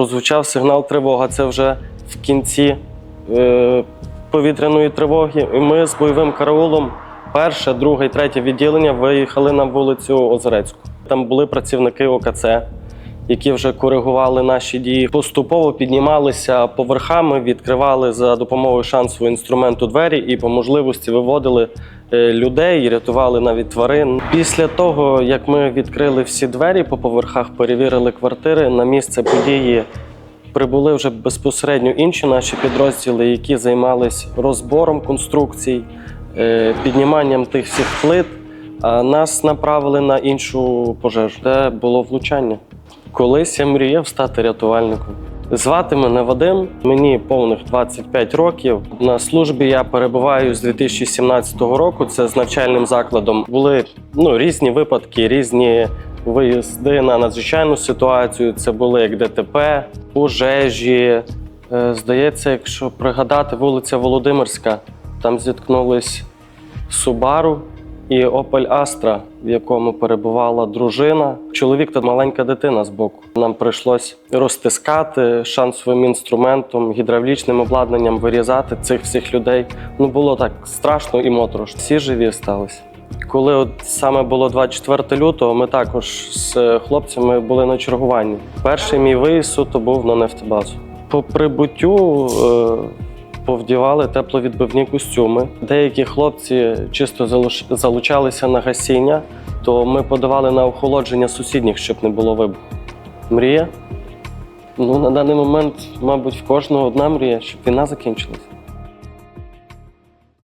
прозвучав сигнал тривога. Це вже в кінці е, повітряної тривоги. І ми з бойовим караулом, перше, друге і третє відділення виїхали на вулицю Озерецьку. Там були працівники ОКЦ, які вже коригували наші дії. Поступово піднімалися поверхами, відкривали за допомогою шансового інструменту двері і по можливості виводили е, людей, рятували навіть тварин. Після того, як ми відкрили всі двері по поверхах, перевірили квартири на місце події. Прибули вже безпосередньо інші наші підрозділи, які займались розбором конструкцій, е, підніманням тих всіх плит. А нас направили на іншу пожежу, де було влучання. Колись я мріяв стати рятувальником. Звати мене Вадим, мені повних 25 років. На службі я перебуваю з 2017 року. Це з навчальним закладом. Були ну, різні випадки, різні виїзди на надзвичайну ситуацію. Це були як ДТП, пожежі. Е, Здається, якщо пригадати, вулиця Володимирська, там зіткнулись Субару і Opel Astra, в якому перебувала дружина, чоловік та маленька дитина збоку. Нам прийшлось розтискати шансовим інструментом, гідравлічним обладнанням вирізати цих всіх людей. Ну було так страшно і моторошно. Всі живі сталися. Коли от саме було 24 лютого, ми також з хлопцями були на чергуванні. Перший мій виїзд суто був на нефтебазу. По прибуттю е, повдівали тепловідбивні костюми. Деякі хлопці чисто залучалися на гасіння, то ми подавали на охолодження сусідніх, щоб не було вибуху. Мрія? Ну, на даний момент, мабуть, в кожного одна мрія, щоб війна закінчилась.